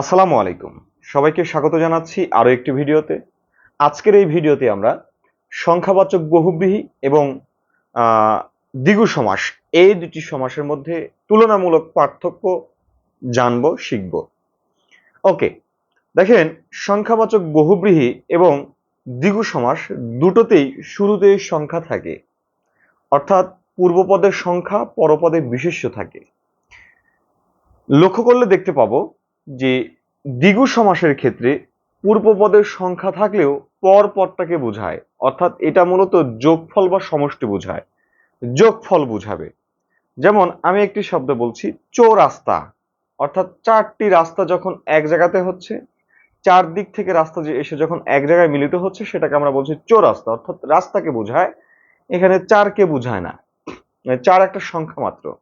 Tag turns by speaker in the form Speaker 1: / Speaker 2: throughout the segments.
Speaker 1: আসসালামু আলাইকুম। সবাইকে স্বাগত জানাচ্ছি আরও একটি ভিডিওতে। আজকের এই ভিডিওতে আমরা সংখ্যাবাচক বহুব্রীহি এবং দ্বিগু সমাস, এই দুটি সমাসের মধ্যে তুলনামূলক পার্থক্য জানব, শিখব। ওকে দেখেন, সংখ্যাবাচক বহুব্রীহি এবং দ্বিগু সমাস দুটোতেই শুরুতেই সংখ্যা থাকে। অর্থাৎ পূর্বপদের সংখ্যা পরপদে বিশেষ্য থাকে। লক্ষ্য করলে দেখতে পাবো যে দ্বিগু সমাসের ক্ষেত্রে পূর্বপদের সংখ্যা থাকলেও পর পদটাকে বোঝায়। অর্থাৎ এটা মূলত যোগফল বা সমষ্টি বোঝায়। যোগফল বোঝাবে। যেমন আমি একটি শব্দ বলছি, চৌরাস্তা। অর্থাৎ চারটি রাস্তা যখন এক জায়গাতে হচ্ছে চার দিক থেকে রাস্তা যে এসে যখন এক জায়গায় মিলিত হচ্ছে, সেটাকে আমরা বলছি চৌরাস্তা। অর্থাৎ রাস্তাকে বোঝায়, এখানে চারকে বোঝায় না। চার একটা সংখ্যা মাত্র।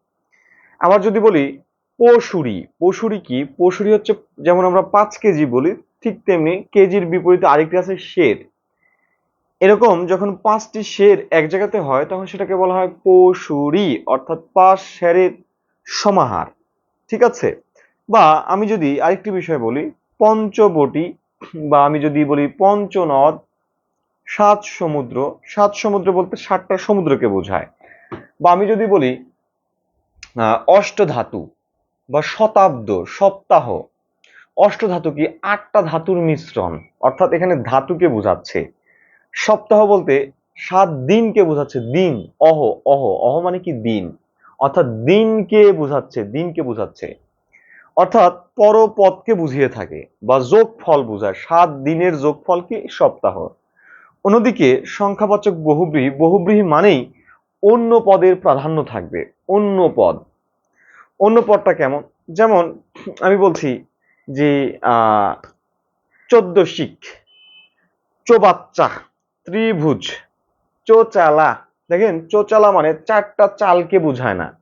Speaker 1: আবার যদি বলি পশুরি। পশুরি কি? পশুরি হচ্ছে যেমন আমরা পাঁচ কেজি বলি, ঠিক তেমনি কেজির বিপরীতে আরেকটি আছে শের। এরকম যখন পাঁচটি শের এক জায়গাতে হয়, তখন সেটাকে বলা হয় পশুরি, অর্থাৎ পাঁচ শেরের সমাহার। ঠিক আছে? বা আমি যদি আরেকটি বিষয় বলি, পঞ্চবটি বা আমি যদি বলি পঞ্চনদ, সাত সমুদ্র সাত সমুদ্র বলতে সাতটা সমুদ্রকে বোঝায়। বা আমি যদি বলি অষ্টধাতু বা শতাব্দ, সপ্তাহ। অষ্টধাতু কি আটটা ধাতুর মিশ্রণ। অর্থাৎ এখানে ধাতুকে বোঝাচ্ছে। সপ্তাহ বলতে সাত দিনকে বোঝাচ্ছে, দিন, অহ অহ অহ মানে কি দিন? অর্থাৎ দিনকে বোঝাচ্ছে দিনকে বোঝাচ্ছে। অর্থাৎ পরপদকে বুঝিয়ে থাকে বা যোগফল বোঝায়। সাত দিনের যোগফল কি? সপ্তাহ। অন্যদিকে সংখ্যাবাচক বহুব্রীহি বহুব্রীহি মানেই অন্য পদের প্রাধান্য থাকবে। অন্য পদ। অন্য পদটা কেমন? যেমন, আমি বলছি যে চোদ্দ শিখ, চোবাচ্চা, ত্রিভুজ, চোচালা। দেখেন, চোচালা মানে চারটা চালকে বোঝায় না।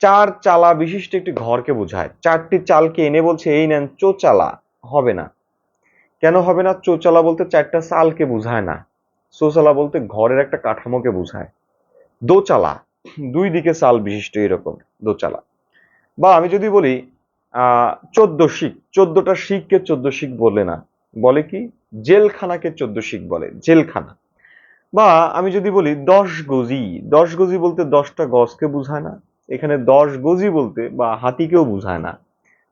Speaker 1: চার চালা বিশিষ্ট একটি ঘরকে বোঝায়। চারটি চালকে এনে বলছে, এই নেন, চোচালা। হবে না। কেন হবে না? চোচালা বলতে চারটা চালকে বোঝায় না। চোচালা বলতে ঘরের একটা কাঠামোকে বোঝায়। দোচালা, দুই দিকে চাল বিশিষ্ট এরকম, দোচালা। বা আমি যদি বলি চোদ্দ শিখ, চোদ্দটা শিখকে চোদ্দ শিখ বলে না। বলে কি? জেলখানাকে চোদ্দ শিখ বলে, জেলখানা। বা আমি যদি বলি, দশ গজি দশ গজি বলতে দশটা গজকে বোঝায় না। এখানে দশ গজি বলতে বা হাতিকেও বোঝায় না।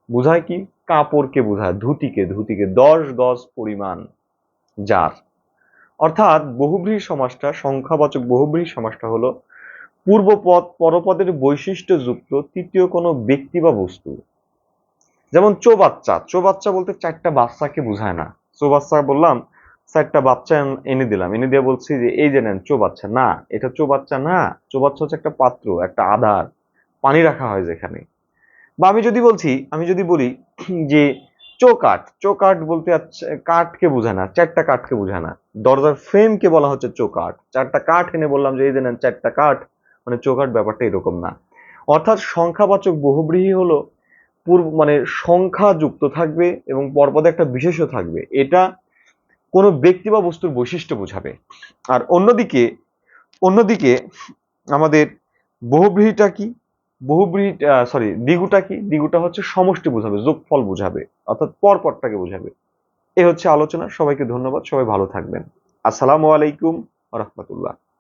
Speaker 1: বোঝায় কি? কাপড়কে বোঝায়, ধুতিকে ধুতিকে দশ গজ পরিমাণ যার। অর্থাৎ বহুব্রীহি সমাসটা সংখ্যাবাচক বহুব্রীহি সমাসটা হলো পূর্বপদ পরপদের বৈশিষ্ট্যযুক্ত তৃতীয় কোনো ব্যক্তি বা বস্তু। যেমন চৌবাচ্চা চৌবাচ্চা বলতে চারটা বাচ্চাকে বোঝায় না। চৌবাচ্চা বললাম, চারটা বাচ্চা এনে দিলাম। এনে দিয়ে বলছি যে, এই যে নেন, চৌবাচ্চা। না, এটা চৌবাচ্চা না, চৌবাচ্চা হচ্ছে একটা পাত্র, একটা আধার, পানি রাখা হয় যেখানে। বা আমি যদি বলছি, আমি যদি বলি যে, চৌকাঠ চৌকাঠ বলতে হচ্ছে কাঠকে বোঝায় না, চারটা কাঠকে বোঝায় না। দরজার ফ্রেমকে বলা হচ্ছে চৌকাঠ। চারটা কাঠ এনে বললাম যে, এই যে নেন, চারটা কাঠ। মানে চৌকাঠ ব্যাপারটা এরকম না। অর্থাৎ সংখ্যাবাচক বহুব্রীহি হলো পূর্ব মানে সংখ্যা যুক্ত থাকবে এবং পরপদে একটা বিশেষ্য থাকবে। এটা কোনো ব্যক্তি বা বস্তুর বৈশিষ্ট্য বোঝাবে। আর অন্যদিকে অন্যদিকে আমাদের বহুব্রীহিটা কি? বহুব্রীহি সরি দ্বিগুটা কি? দ্বিগুটা হচ্ছে সমষ্টি বোঝাবে, যোগফল বোঝাবে, অর্থাৎ পরপরটাকে বোঝাবে। এ হচ্ছে আলোচনা। সবাইকে ধন্যবাদ। সবাই ভালো থাকবেন। আসসালামু আলাইকুম রহমতুল্লাহ।